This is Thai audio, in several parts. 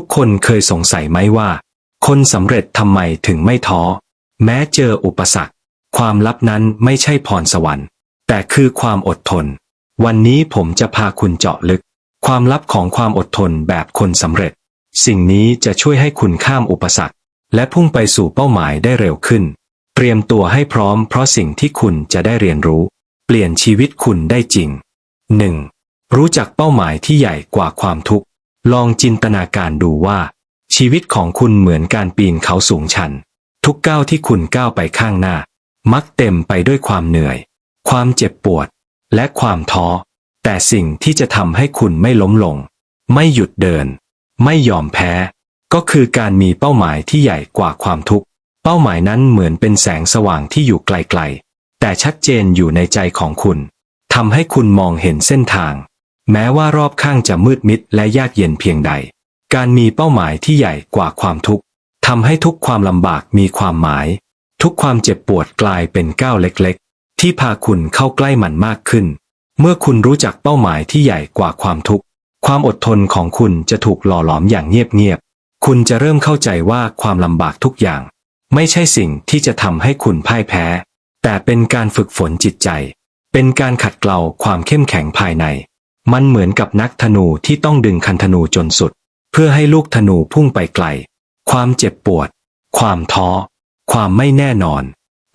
ทุกคนเคยสงสัยไหมว่า คนสำเร็จทำไมถึงไม่ท้อ แม้เจออุปสรรค ความลับนั้นไม่ใช่พรสวรรค์ แต่คือความอดทน วันนี้ผมจะพาคุณเจาะลึก ความลับของความอดทนแบบคนสำเร็จ สิ่งนี้จะช่วยให้คุณข้ามอุปสรรค และพุ่งไปสู่เป้าหมายได้เร็วขึ้น เตรียมตัวให้พร้อมเพราะสิ่งที่คุณจะได้เรียนรู้ เปลี่ยนชีวิตคุณได้จริง 1. รู้จักเป้าหมายที่ใหญ่กว่าความทุกข์ ลองจินตนาการดูว่า ชีวิตของคุณเหมือนการปีนเขาสูงชัน ทุกก้าวที่คุณก้าวไปข้างหน้า มักเต็มไปด้วยความเหนื่อย ความเจ็บปวด และความท้อ แต่สิ่งที่จะทำให้คุณไม่ล้มลง ไม่หยุดเดิน ไม่ยอมแพ้ ก็คือการมีเป้าหมายที่ใหญ่กว่าความทุกข์ เป้าหมายนั้นเหมือนเป็นแสงสว่างที่อยู่ไกลๆ แต่ชัดเจนอยู่ในใจของคุณทำให้คุณมองเห็นเส้นทาง แม้ว่ารอบข้างจะมืดมิดและยากเย็นเพียงใด การมีเป้าหมายที่ใหญ่กว่าความทุกข์ทำให้ทุกความลำบากมีความหมาย ทุกความเจ็บปวดกลายเป็นก้าวเล็กๆ ที่พาคุณเข้าใกล้มันมากขึ้น เมื่อคุณรู้จักเป้าหมายที่ใหญ่กว่าความทุกข์ ความอดทนของคุณจะถูกหล่อหลอมอย่างเงียบๆ คุณจะเริ่มเข้าใจว่าความลำบากทุกอย่าง ไม่ใช่สิ่งที่จะทำให้คุณพ่ายแพ้ แต่เป็นการฝึกฝนจิตใจ เป็นการขัดเกลาความเข้มแข็งภายใน มันเหมือนกับนักธนูที่ต้องดึงคันธนูจนสุด เพื่อให้ลูกธนูพุ่งไปไกล ความเจ็บปวด ความท้อ ความไม่แน่นอน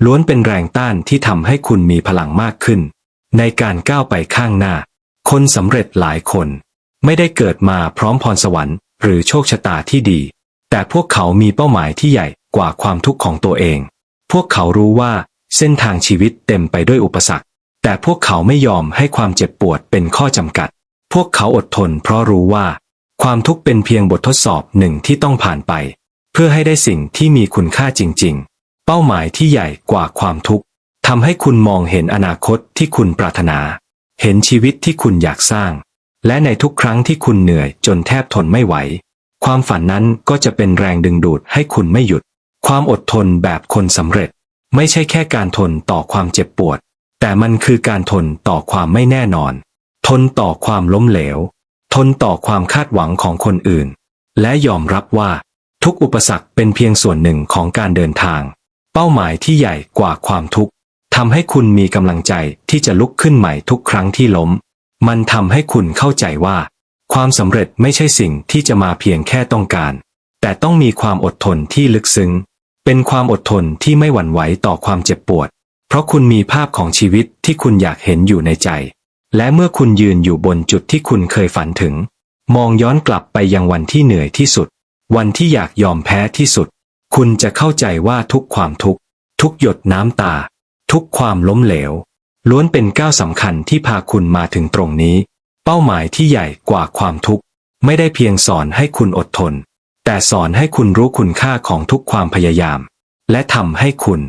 ล้วนเป็นแรงต้านที่ทำให้คุณมีพลังมากขึ้น ในการก้าวไปข้างหน้า คนสำเร็จหลายคน ไม่ได้เกิดมาพร้อมพรสวรรค์ หรือโชคชะตาที่ดี แต่พวกเขามีเป้าหมายที่ใหญ่กว่าความทุกข์ของตัวเอง พวกเขารู้ว่าเส้นทางชีวิตเต็มไปด้วยอุปสรรค แต่พวกเขาไม่ยอมให้ความเจ็บปวดเป็นข้อจำกัด พวกเขาอดทนเพราะรู้ว่า ความทุกข์เป็นเพียงบททดสอบหนึ่งที่ต้องผ่านไป เพื่อให้ได้สิ่งที่มีคุณค่าจริง ๆ เป้าหมายที่ใหญ่กว่าความทุกข์ทำให้คุณมองเห็นอนาคตที่คุณปรารถนา เห็นชีวิตที่คุณอยากสร้าง และในทุกครั้งที่คุณเหนื่อยจนแทบทนไม่ไหว ความฝันนั้นก็จะเป็นแรงดึงดูดให้คุณไม่หยุด ความอดทนแบบคนสำเร็จ ไม่ใช่แค่การทนต่อความเจ็บปวด แต่มันคือการทนต่อความไม่แน่นอน ทนต่อความล้มเหลว ทนต่อความคาดหวังของคนอื่น และยอมรับว่า ทุกอุปสรรคเป็นเพียงส่วนหนึ่งของการเดินทาง เป้าหมายที่ใหญ่กว่าความทุกข์ทำให้คุณมีกำลังใจที่จะลุกขึ้นใหม่ทุกครั้งที่ล้ม มันทำให้คุณเข้าใจว่า ความสำเร็จไม่ใช่สิ่งที่จะมาเพียงแค่ต้องการ แต่ต้องมีความอดทนที่ลึกซึ้ง เป็นความอดทนที่ไม่หวั่นไหวต่อความเจ็บปวด ราะคุณมีภาพของชีวิตที่คุณอยากเห็นอยู่ในใจ และเมื่อคุณยืนอยู่บนจุดที่คุณเคยฝันถึง มองย้อนกลับไปยังวันที่เหนื่อยที่สุด วันที่อยากยอมแพ้ที่สุด คุณจะเข้าใจว่าทุกความทุกข์ ทุกหยดน้ำตา ทุกความล้มเหลว ล้วนเป็นก้าวสำคัญที่พาคุณมาถึงตรงนี้ เป้าหมายที่ใหญ่กว่าความทุกข์ ไม่ได้เพียงสอนให้คุณอดทน แต่สอนให้คุณรู้คุณค่าของทุกความพยายาม และทำให้คุณ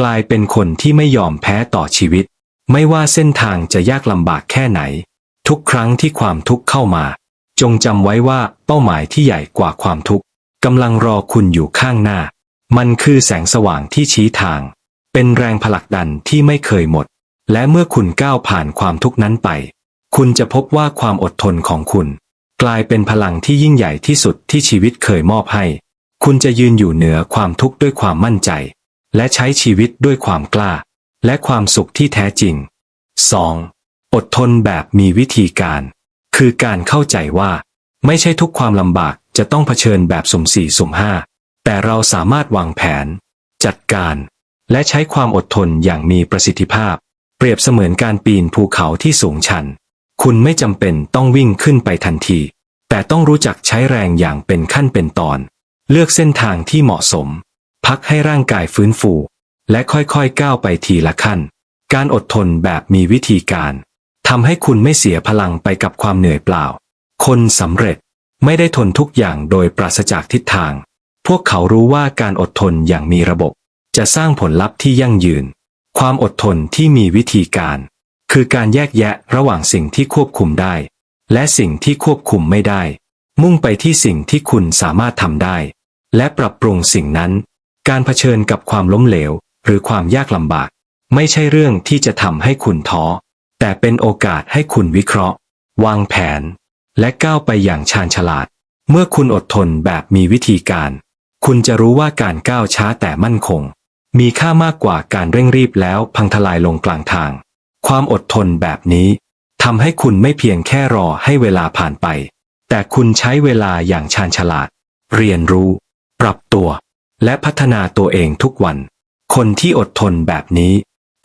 กลายเป็นคนที่ไม่ยอมแพ้ต่อชีวิต ไม่ว่าเส้นทางจะยากลำบากแค่ไหน ทุกครั้งที่ความทุกข์เข้ามา จงจำไว้ว่าเป้าหมายที่ใหญ่กว่าความทุกข์กำลังรอคุณอยู่ข้างหน้า มันคือแสงสว่างที่ชี้ทาง เป็นแรงผลักดันที่ไม่เคยหมด และเมื่อคุณก้าวผ่านความทุกข์นั้นไป คุณจะพบว่าความอดทนของคุณ กลายเป็นพลังที่ยิ่งใหญ่ที่สุดที่ชีวิตเคยมอบให้ คุณจะยืนอยู่เหนือความทุกข์ด้วยความมั่นใจ และใช้ชีวิตด้วยความกล้า และความสุขที่แท้จริง 2. อดทนแบบมีวิธีการ คือการเข้าใจว่า ไม่ใช่ทุกความลำบากจะต้องเผชิญแบบสุ่มสี่สุ่มห้าแต่เราสามารถวางแผน จัดการ และใช้ความอดทนอย่างมีประสิทธิภาพ เปรียบเสมือนการปีนภูเขาที่สูงชัน คุณไม่จำเป็นต้องวิ่งขึ้นไปทันที แต่ต้องรู้จักใช้แรงอย่างเป็นขั้นเป็นตอน เลือกเส้นทางที่เหมาะสม พักให้ร่างกายฟื้นฟู และค่อยๆก้าวไปทีละขั้น การอดทนแบบมีวิธีการทำให้คุณไม่เสียพลังไปกับความเหนื่อยเปล่า คนสำเร็จไม่ได้ทนทุกอย่างโดยปราศจากทิศทาง พวกเขารู้ว่าการอดทนอย่างมีระบบ จะสร้างผลลัพธ์ที่ยั่งยืน ความอดทนที่มีวิธีการ คือการแยกแยะระหว่างสิ่งที่ควบคุมได้ และสิ่งที่ควบคุมไม่ได้ มุ่งไปที่สิ่งที่คุณสามารถทำได้ และปรับปรุงสิ่งนั้น การเผชิญกับความล้มเหลว หรือความยากลำบาก ไม่ใช่เรื่องที่จะทำให้คุณท้อ แต่เป็นโอกาสให้คุณวิเคราะห์ วางแผน และก้าวไปอย่างชาญฉลาด เมื่อคุณอดทนแบบมีวิธีการ คุณจะรู้ว่าการก้าวช้าแต่มั่นคง มีค่ามากกว่าการเร่งรีบแล้วพังทลายลงกลางทาง ความอดทนแบบนี้ทำให้คุณไม่เพียงแค่รอให้เวลาผ่านไป แต่คุณใช้เวลาอย่างชาญฉลาด เรียนรู้ ปรับตัว และพัฒนาตัวเองทุกวัน คนที่อดทนแบบนี้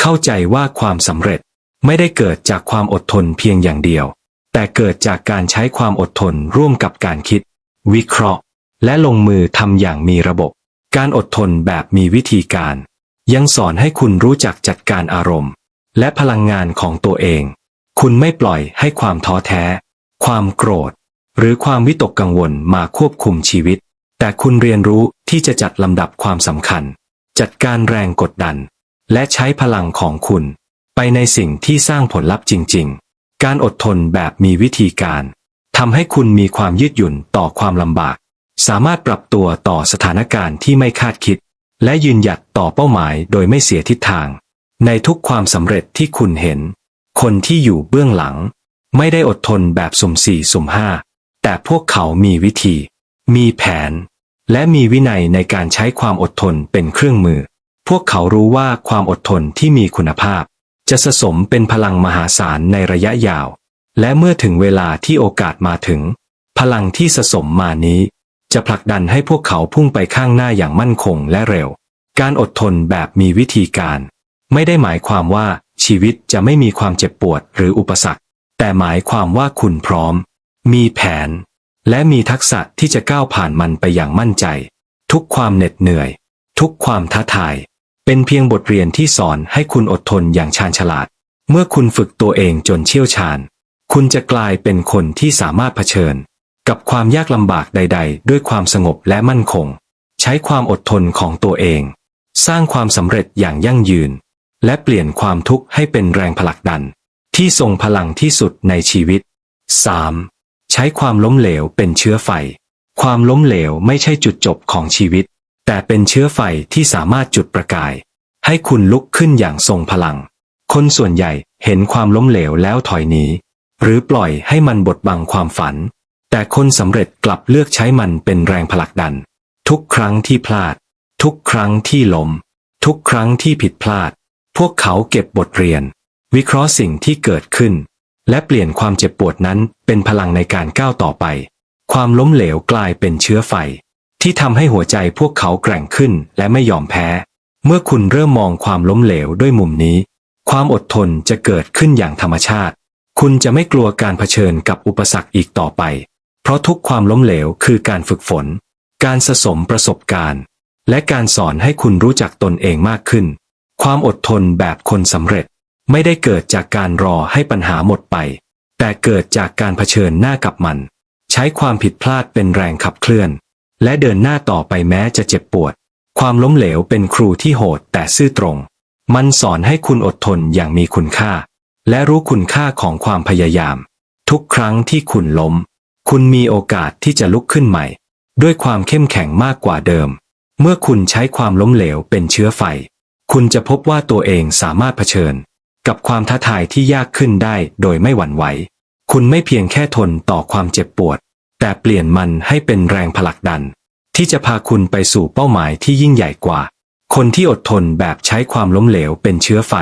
เข้าใจว่าความสำเร็จไม่ได้เกิดจากความอดทนเพียงอย่างเดียว แต่เกิดจากการใช้ความอดทนร่วมกับการคิด วิเคราะห์ และลงมือทำอย่างมีระบบ การอดทนแบบมีวิธีการ ยังสอนให้คุณรู้จักจัดการอารมณ์ และพลังงานของตัวเอง คุณไม่ปล่อยให้ความท้อแท้ ความโกรธ หรือความวิตกกังวลมาควบคุมชีวิต แต่คุณเรียนรู้ที่จะจัดลำดับความสำคัญ จัดการแรงกดดัน และใช้พลังของคุณ ไปในสิ่งที่สร้างผลลัพธ์จริง ๆ การอดทนแบบมีวิธีการทำให้คุณมีความยืดหยุ่นต่อความลำบาก สามารถปรับตัวต่อสถานการณ์ที่ไม่คาดคิด และยืนหยัดต่อเป้าหมายโดยไม่เสียทิศทาง ในทุกความสำเร็จที่คุณเห็น คนที่อยู่เบื้องหลัง ไม่ได้อดทนแบบสุ่มสี่สุ่มห้าแต่พวกเขามีวิธี มีแผน และมีวินัยในการใช้ความอดทนเป็นเครื่องมือ พวกเขารู้ว่าความอดทนที่มีคุณภาพ จะสะสมเป็นพลังมหาศาลในระยะยาว และเมื่อถึงเวลาที่โอกาสมาถึง พลังที่สะสมมานี้ จะผลักดันให้พวกเขาพุ่งไปข้างหน้าอย่างมั่นคงและเร็ว การอดทนแบบมีวิธีการ ไม่ได้หมายความว่าชีวิตจะไม่มีความเจ็บปวดหรืออุปสรรค แต่หมายความว่าคุณพร้อม มีแผน และมีทักษะที่จะก้าวผ่านมันไปอย่างมั่นใจ ทุกความเหน็ดเหนื่อย ทุกความท้าทาย เป็นเพียงบทเรียนที่สอนให้คุณอดทนอย่างชาญฉลาด เมื่อคุณฝึกตัวเองจนเชี่ยวชาญ คุณจะกลายเป็นคนที่สามารถเผชิญ กับความยากลำบากใด ๆ ด้วยความสงบและมั่นคง ใช้ความอดทนของตัวเอง สร้างความสำเร็จอย่างยั่งยืน และเปลี่ยนความทุกข์ให้เป็นแรงผลักดัน ที่ทรงพลังที่สุดในชีวิต 3. ใช้ความล้มเหลวเป็นเชื้อไฟ ความล้มเหลวไม่ใช่จุดจบของชีวิต แต่เป็นเชื้อไฟที่สามารถจุดประกาย ให้คุณลุกขึ้นอย่างทรงพลัง คนส่วนใหญ่เห็นความล้มเหลวแล้วถอยหนีหรือปล่อยให้มันบดบังความฝัน แต่คนสำเร็จกลับเลือกใช้มันเป็นแรงผลักดัน ทุกครั้งที่พลาด ทุกครั้งที่ล้ม ทุกครั้งที่ผิดพลาด พวกเขาเก็บบทเรียน วิเคราะห์สิ่งที่เกิดขึ้น และเปลี่ยนความเจ็บปวดนั้นเป็นพลังในการก้าวต่อไป ความล้มเหลวกลายเป็นเชื้อไฟ ที่ทำให้หัวใจพวกเขาแกร่งขึ้นและไม่ยอมแพ้ เมื่อคุณเริ่มมองความล้มเหลวด้วยมุมนี้ ความอดทนจะเกิดขึ้นอย่างธรรมชาติ คุณจะไม่กลัวการเผชิญกับอุปสรรคอีกต่อไป เพราะทุกความล้มเหลวคือการฝึกฝน การสะสมประสบการณ์ และการสอนให้คุณรู้จักตนเองมากขึ้น ความอดทนแบบคนสำเร็จ ไม่ได้เกิดจากการรอให้ปัญหาหมดไป แต่เกิดจากการเผชิญหน้ากับมัน ใช้ความผิดพลาดเป็นแรงขับเคลื่อน และเดินหน้าต่อไปแม้จะเจ็บปวด ความล้มเหลวเป็นครูที่โหดแต่ซื่อตรง มันสอนให้คุณอดทนอย่างมีคุณค่า และรู้คุณค่าของความพยายาม ทุกครั้งที่คุณล้ม คุณมีโอกาสที่จะลุกขึ้นใหม่ ด้วยความเข้มแข็งมากกว่าเดิม เมื่อคุณใช้ความล้มเหลวเป็นเชื้อไฟ คุณจะพบว่าตัวเองสามารถเผชิญ กับความท้าทายที่ยากขึ้นได้โดยไม่หวั่นไหว คุณไม่เพียงแค่ทนต่อความเจ็บปวด แต่เปลี่ยนมันให้เป็นแรงผลักดัน ที่จะพาคุณไปสู่เป้าหมายที่ยิ่งใหญ่กว่า คนที่อดทนแบบใช้ความล้มเหลวเป็นเชื้อไฟ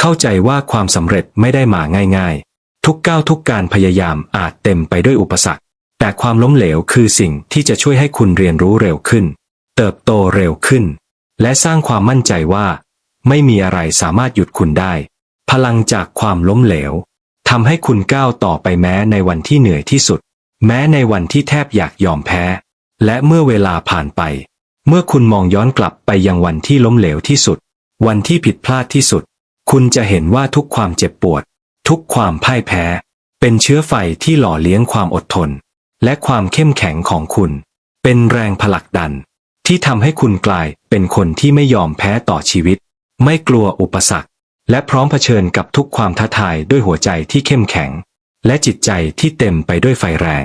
เข้าใจว่าความสำเร็จไม่ได้มาง่าย ๆ ทุกก้าวทุกการพยายามอาจเต็มไปด้วยอุปสรรค แต่ความล้มเหลวคือสิ่งที่จะช่วยให้คุณเรียนรู้เร็วขึ้น เติบโตเร็วขึ้น และสร้างความมั่นใจว่า ไม่มีอะไรสามารถหยุดคุณได้ พลังจากความล้มเหลวทำให้คุณก้าวต่อไปแม้ในวันที่เหนื่อยที่สุด แม้ในวันที่แทบอยากยอมแพ้ และเมื่อเวลาผ่านไป เมื่อคุณมองย้อนกลับไปยังวันที่ล้มเหลวที่สุด วันที่ผิดพลาดที่สุด คุณจะเห็นว่าทุกความเจ็บปวด ทุกความพ่ายแพ้ เป็นเชื้อไฟที่หล่อเลี้ยงความอดทน และความเข้มแข็งของคุณ เป็นแรงผลักดัน ที่ทำให้คุณกลายเป็นคนที่ไม่ยอมแพ้ต่อชีวิต ไม่กลัวอุปสรรค และพร้อมเผชิญกับทุกความท้าทายด้วยหัวใจที่เข้มแข็ง และจิตใจที่เต็มไปด้วยไฟแรง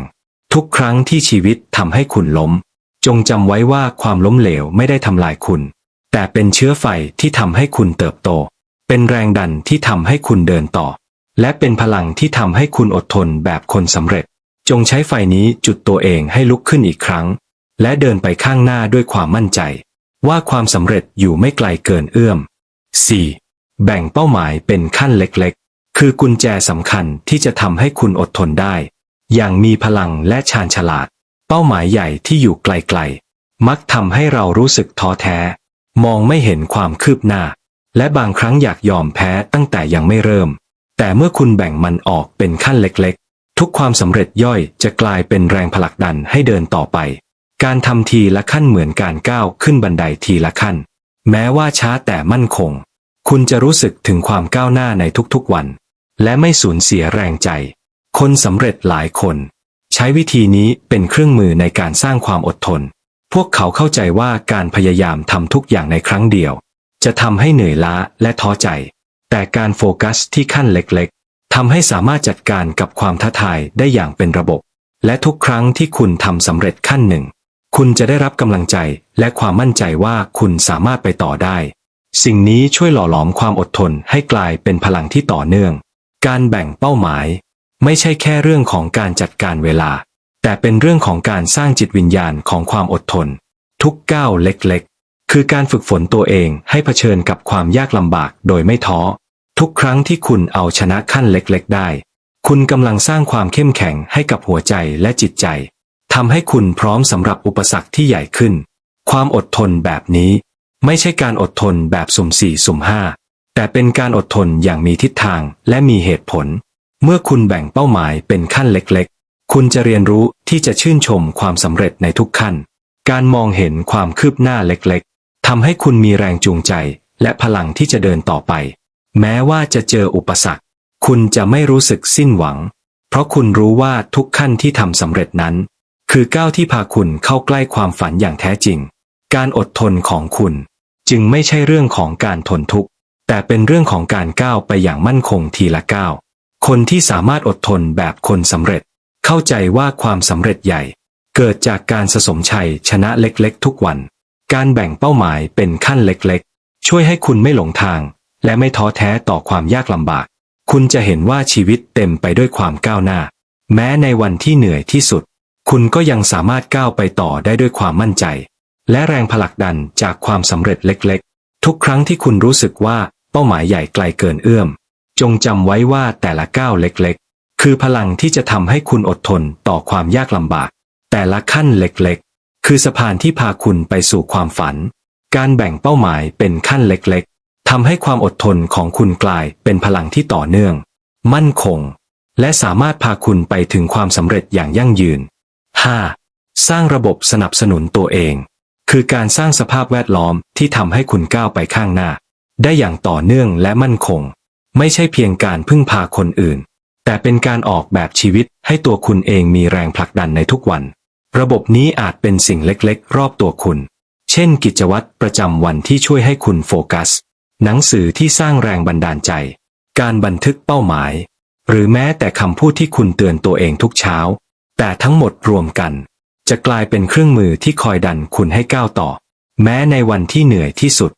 ทุกครั้งที่ชีวิตทำให้คุณล้ม จงจำไว้ว่าความล้มเหลวไม่ได้ทำลายคุณ แต่เป็นเชื้อไฟที่ทำให้คุณเติบโต เป็นแรงดันที่ทำให้คุณเดินต่อ และเป็นพลังที่ทำให้คุณอดทนแบบคนสำเร็จ จงใช้ไฟนี้จุดตัวเองให้ลุกขึ้นอีกครั้ง และเดินไปข้างหน้าด้วยความมั่นใจ ว่าความสำเร็จอยู่ไม่ไกลเกินเอื้อม 4. แบ่งเป้าหมายเป็นขั้นเล็กๆ คือกุญแจสำคัญที่จะทำให้คุณอดทนได้ อย่างมีพลังและชาญฉลาด เป้าหมายใหญ่ที่อยู่ไกลๆ มักทำให้เรารู้สึกท้อแท้ มองไม่เห็นความคืบหน้า และบางครั้งอยากยอมแพ้ตั้งแต่ยังไม่เริ่ม แต่เมื่อคุณแบ่งมันออกเป็นขั้นเล็กๆ ทุกความสำเร็จย่อยจะกลายเป็นแรงผลักดันให้เดินต่อไป การทำทีละขั้นเหมือนการก้าวขึ้นบันไดทีละขั้น แม้ว่าช้าแต่มั่นคง คุณจะรู้สึกถึงความก้าวหน้าในทุกๆวัน และไม่สูญเสียแรงใจ คนสำเร็จหลายคน ใช้วิธีนี้เป็นเครื่องมือในการสร้างความอดทน พวกเขาเข้าใจว่าการพยายามทำทุกอย่างในครั้งเดียว จะทำให้เหนื่อยล้าและท้อใจ แต่การโฟกัสที่ขั้นเล็กๆทำให้สามารถจัดการกับความท้าทายได้อย่างเป็นระบบ และทุกครั้งที่คุณทำสำเร็จขั้นหนึ่ง คุณจะได้รับกำลังใจและความมั่นใจว่าคุณสามารถไปต่อได้ สิ่งนี้ช่วยหล่อหลอมความอดทนให้กลายเป็นพลังที่ต่อเนื่อง การแบ่งเป้าหมาย ไม่ใช่แค่เรื่องของการจัดการเวลา แต่เป็นเรื่องของการสร้างจิตวิญญาณของความอดทน ทุกก้าวเล็กๆ คือการฝึกฝนตัวเองให้เผชิญกับความยากลำบากโดยไม่ท้อ ทุกครั้งที่คุณเอาชนะขั้นเล็กๆ ได้ คุณกำลังสร้างความเข้มแข็งให้กับหัวใจและจิตใจทำให้คุณพร้อมสำหรับอุปสรรคที่ใหญ่ขึ้น ความอดทนแบบนี้ ไม่ใช่การอดทนแบบสุ่มสี่สุ่มห้าแต่เป็นการอดทนอย่างมีทิศทางและมีเหตุผล เมื่อคุณแบ่งเป้าหมายเป็นขั้นเล็กๆ คุณจะเรียนรู้ที่จะชื่นชมความสำเร็จในทุกขั้น การมองเห็นความคืบหน้าเล็กๆทำให้คุณมีแรงจูงใจ และพลังที่จะเดินต่อไป แม้ว่าจะเจออุปสรรค คุณจะไม่รู้สึกสิ้นหวัง เพราะคุณรู้ว่าทุกขั้นที่ทำสำเร็จนั้น คือก้าวที่พาคุณเข้าใกล้ความฝันอย่างแท้จริง การอดทนของคุณ จึงไม่ใช่เรื่องของการทนทุกข์ แต่เป็นเรื่องของการก้าวไปอย่างมั่นคงทีละก้าว คนที่สามารถอดทนแบบคนสำเร็จ เข้าใจว่าความสำเร็จใหญ่ เกิดจากการสะสมชัยชนะเล็กๆ ทุกวัน การแบ่งเป้าหมายเป็นขั้นเล็กๆ ช่วยให้คุณไม่หลงทาง และไม่ท้อแท้ต่อความยากลำบาก คุณจะเห็นว่าชีวิตเต็มไปด้วยความก้าวหน้า แม้ในวันที่เหนื่อยที่สุด คุณก็ยังสามารถก้าวไปต่อได้ด้วยความมั่นใจ และแรงผลักดันจากความสำเร็จเล็กๆ ทุกครั้งที่คุณรู้สึกว่าเป้าหมายใหญ่ไกลเกินเอื้อม จงจำไว้ว่าแต่ละก้าวเล็กๆ คือพลังที่จะทำให้คุณอดทนต่อความยากลำบาก แต่ละขั้นเล็กๆ คือสะพานที่พาคุณไปสู่ความฝัน การแบ่งเป้าหมายเป็นขั้นเล็กๆทำให้ความอดทนของคุณกลายเป็นพลังที่ต่อเนื่อง มั่นคง และสามารถพาคุณไปถึงความสำเร็จอย่างยั่งยืน 5. สร้างระบบสนับสนุนตัวเอง คือการสร้างสภาพแวดล้อมที่ทำให้คุณก้าวไปข้างหน้า ได้อย่างต่อเนื่องและมั่นคง ไม่ใช่เพียงการพึ่งพาคนอื่น แต่เป็นการออกแบบชีวิตให้ตัวคุณเองมีแรงผลักดันในทุกวัน ระบบนี้อาจเป็นสิ่งเล็กๆ รอบตัวคุณ เช่น กิจวัตรประจำวันที่ช่วยให้คุณโฟกัส หนังสือที่สร้างแรงบันดาลใจ การบันทึกเป้าหมาย หรือแม้แต่คำพูดที่คุณเตือนตัวเองทุกเช้า แต่ทั้งหมดรวมกัน จะกลายเป็นเครื่องมือที่คอยดันคุณให้ก้าวต่อ แม้ในวันที่เหนื่อยที่สุด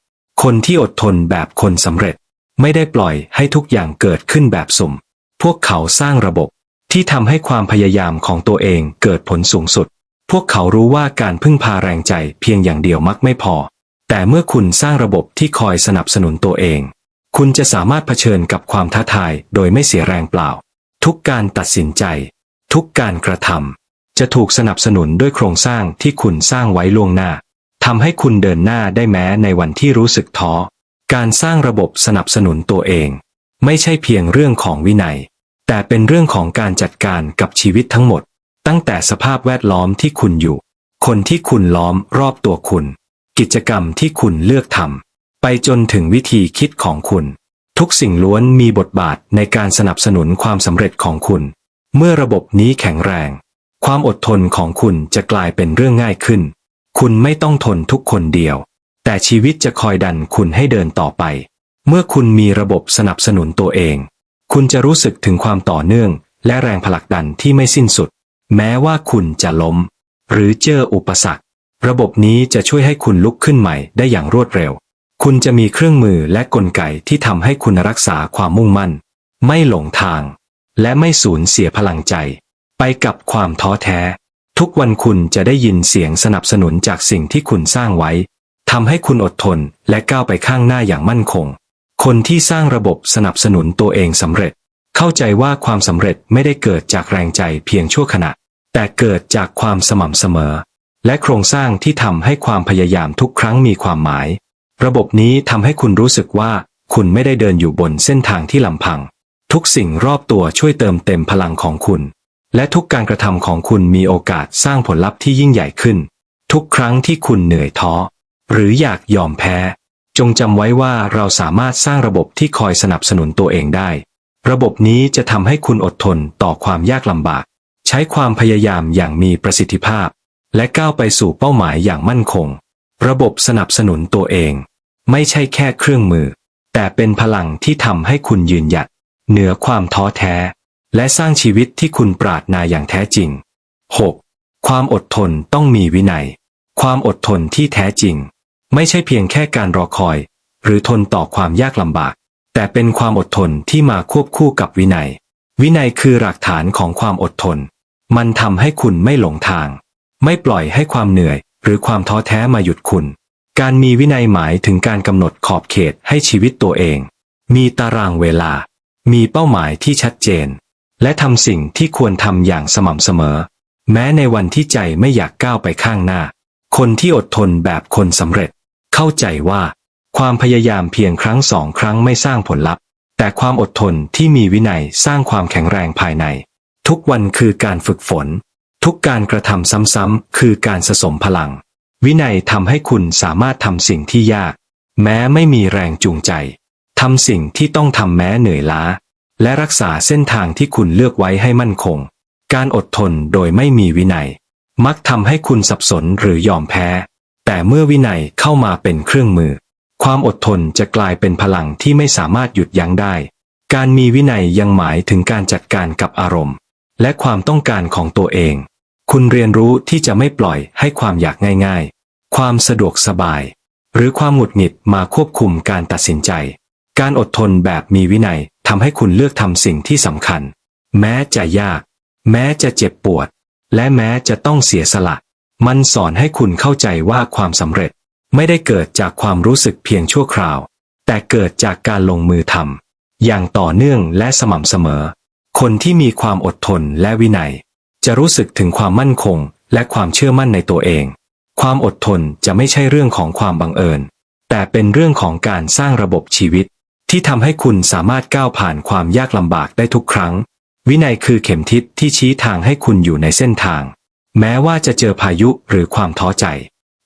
คนที่อดทนแบบคนสำเร็จ ไม่ได้ปล่อยให้ทุกอย่างเกิดขึ้นแบบสุ่ม พวกเขาสร้างระบบที่ทำให้ความพยายามของตัวเองเกิดผลสูงสุด พวกเขารู้ว่าการพึ่งพาแรงใจเพียงอย่างเดียวมักไม่พอ แต่เมื่อคุณสร้างระบบที่คอยสนับสนุนตัวเอง คุณจะสามารถเผชิญกับความท้าทายโดยไม่เสียแรงเปล่า ทุกการตัดสินใจ ทุกการกระทำ จะถูกสนับสนุนด้วยโครงสร้างที่คุณสร้างไว้ล่วงหน้าทำให้คุณเดินหน้าได้แม้ในวันที่รู้สึกท้อ การสร้างระบบสนับสนุนตัวเอง ไม่ใช่เพียงเรื่องของวินัย แต่เป็นเรื่องของการจัดการกับชีวิตทั้งหมด ตั้งแต่สภาพแวดล้อมที่คุณอยู่ คนที่คุณล้อมรอบตัวคุณ กิจกรรมที่คุณเลือกทำไปจนถึงวิธีคิดของคุณ ทุกสิ่งล้วนมีบทบาทในการสนับสนุนความสำเร็จของคุณ เมื่อระบบนี้แข็งแรง ความอดทนของคุณจะกลายเป็นเรื่องง่ายขึ้น คุณไม่ต้องทนทุกคนเดียว แต่ชีวิตจะคอยดันคุณให้เดินต่อไป เมื่อคุณมีระบบสนับสนุนตัวเอง คุณจะรู้สึกถึงความต่อเนื่อง และแรงผลักดันที่ไม่สิ้นสุด แม้ว่าคุณจะล้ม หรือเจออุปสรรค ระบบนี้จะช่วยให้คุณลุกขึ้นใหม่ได้อย่างรวดเร็ว คุณจะมีเครื่องมือและกลไกที่ทำให้คุณรักษาความมุ่งมั่น ไม่หลงทาง และไม่สูญเสียพลังใจ ไปกับความท้อแท้ ทุกวันคุณจะได้ยินเสียงสนับสนุนจากสิ่งที่คุณสร้างไว้ทำให้คุณอดทนและก้าวไปข้างหน้าอย่างมั่นคง คนที่สร้างระบบสนับสนุนตัวเองสำเร็จ เข้าใจว่าความสำเร็จไม่ได้เกิดจากแรงใจเพียงชั่วขณะ แต่เกิดจากความสม่ำเสมอ และโครงสร้างที่ทำให้ความพยายามทุกครั้งมีความหมาย ระบบนี้ทำให้คุณรู้สึกว่าคุณไม่ได้เดินอยู่บนเส้นทางที่ลำพัง ทุกสิ่งรอบตัวช่วยเติมเต็มพลังของคุณ และทุกการกระทำของคุณมีโอกาสสร้างผลลัพธ์ที่ยิ่งใหญ่ขึ้น ทุกครั้งที่คุณเหนื่อยท้อ หรืออยากยอมแพ้ จงจำไว้ว่าเราสามารถสร้างระบบที่คอยสนับสนุนตัวเองได้ ระบบนี้จะทำให้คุณอดทนต่อความยากลำบาก ใช้ความพยายามอย่างมีประสิทธิภาพ และก้าวไปสู่เป้าหมายอย่างมั่นคง ระบบสนับสนุนตัวเอง ไม่ใช่แค่เครื่องมือ แต่เป็นพลังที่ทำให้คุณยืนหยัด เหนือความท้อแท้ และสร้างชีวิตที่คุณปรารถนาอย่างแท้จริง 6. ความอดทนต้องมีวินัย ความอดทนที่แท้จริง ไม่ใช่เพียงแค่การรอคอย หรือทนต่อความยากลำบาก แต่เป็นความอดทนที่มาควบคู่กับวินัย วินัยคือหลักฐานของความอดทน มันทำให้คุณไม่หลงทาง ไม่ปล่อยให้ความเหนื่อย หรือความท้อแท้มาหยุดคุณ การมีวินัยหมายถึงการกำหนดขอบเขตให้ชีวิตตัวเอง มีตารางเวลา มีเป้าหมายที่ชัดเจน และทำสิ่งที่ควรทำอย่างสม่ำเสมอ แม้ในวันที่ใจไม่อยากก้าวไปข้างหน้า คนที่อดทนแบบคนสำเร็จ เข้าใจว่า ความพยายามเพียงครั้งสองครั้งไม่สร้างผลลัพธ์ แต่ความอดทนที่มีวินัยสร้างความแข็งแรงภายใน ทุกวันคือการฝึกฝน ทุกการกระทำซ้ำๆคือการสะสมพลัง วินัยทำให้คุณสามารถทำสิ่งที่ยาก แม้ไม่มีแรงจูงใจทำสิ่งที่ต้องทำแม้เหนื่อยล้า และรักษาเส้นทางที่คุณเลือกไว้ให้มั่นคง การอดทนโดยไม่มีวินัย มักทำให้คุณสับสนหรือยอมแพ้ แต่เมื่อวินัยเข้ามาเป็นเครื่องมือ ความอดทนจะกลายเป็นพลังที่ไม่สามารถหยุดยั้งได้ การมีวินัยยังหมายถึงการจัดการกับอารมณ์ และความต้องการของตัวเอง คุณเรียนรู้ที่จะไม่ปล่อยให้ความอยากง่าย ๆ ความสะดวกสบาย หรือความหงุดหงิดมาควบคุมการตัดสินใจ การอดทนแบบมีวินัย ทำให้คุณเลือกทำสิ่งที่สำคัญ แม้จะยาก แม้จะเจ็บปวด และแม้จะต้องเสียสละ มันสอนให้คุณเข้าใจว่าความสำเร็จไม่ได้เกิดจากความรู้สึกเพียงชั่วคราว แต่เกิดจากการลงมือทำอย่างต่อเนื่องและสม่ำเสมอ คนที่มีความอดทนและวินัย จะรู้สึกถึงความมั่นคง และความเชื่อมั่นในตัวเอง ความอดทนจะไม่ใช่เรื่องของความบังเอิญ แต่เป็นเรื่องของการสร้างระบบชีวิต ที่ทำให้คุณสามารถก้าวผ่านความยากลำบากได้ทุกครั้ง วินัยคือเข็มทิศที่ชี้ทางให้คุณอยู่ในเส้นทาง แม้ว่าจะเจอพายุหรือความท้อใจ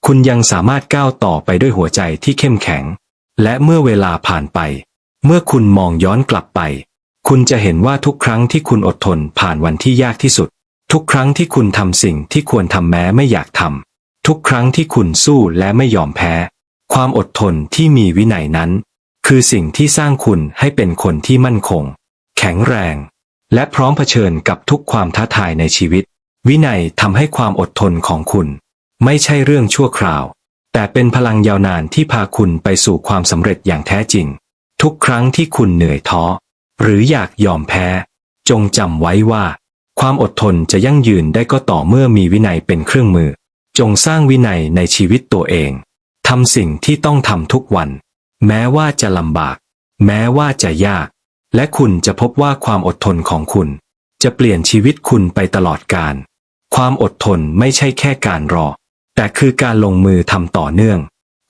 คุณยังสามารถก้าวต่อไปด้วยหัวใจที่เข้มแข็ง และเมื่อเวลาผ่านไป เมื่อคุณมองย้อนกลับไป คุณจะเห็นว่าทุกครั้งที่คุณอดทนผ่านวันที่ยากที่สุด ทุกครั้งที่คุณทำสิ่งที่ควรทำแม้ไม่อยากทำทุกครั้งที่คุณสู้และไม่ยอมแพ้ ความอดทนที่มีวินัยนั้น คือสิ่งที่สร้างคุณให้เป็นคนที่มั่นคง แข็งแรง และพร้อมเผชิญกับทุกความท้าทายในชีวิต วินัยทำให้ความอดทนของคุณ ไม่ใช่เรื่องชั่วคราว แต่เป็นพลังยาวนานที่พาคุณไปสู่ความสำเร็จอย่างแท้จริง ทุกครั้งที่คุณเหนื่อยท้อ หรืออยากยอมแพ้ จงจำไว้ว่า ความอดทนจะยั่งยืนได้ก็ต่อเมื่อมีวินัยเป็นเครื่องมือ จงสร้างวินัยในชีวิตตัวเองทำสิ่งที่ต้องทำทุกวัน แม้ว่าจะลำบาก แม้ว่าจะยาก และคุณจะพบว่าความอดทนของคุณ จะเปลี่ยนชีวิตคุณไปตลอดกาลความอดทนไม่ใช่แค่การรอ แต่คือการลงมือทำต่อเนื่อง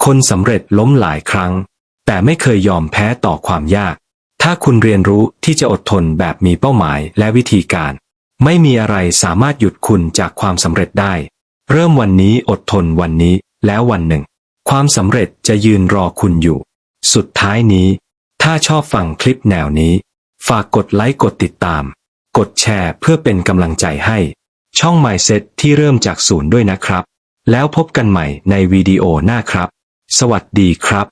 คนสำเร็จล้มหลายครั้ง แต่ไม่เคยยอมแพ้ต่อความยาก ถ้าคุณเรียนรู้ที่จะอดทนแบบมีเป้าหมายและวิธีการ ไม่มีอะไรสามารถหยุดคุณจากความสำเร็จได้ เริ่มวันนี้อดทนวันนี้แล้ววันหนึ่ง ความสำเร็จจะยืนรอคุณอยู่ สุดท้ายนี้ ถ้าชอบฟังคลิปแนวนี้ ฝากกดไลค์กดติดตาม กดแชร์เพื่อเป็นกำลังใจให้ ช่อง Mindset ที่เริ่มจากศูนย์ด้วยนะครับ แล้วพบกันใหม่ในวิดีโอหน้าครับ สวัสดีครับ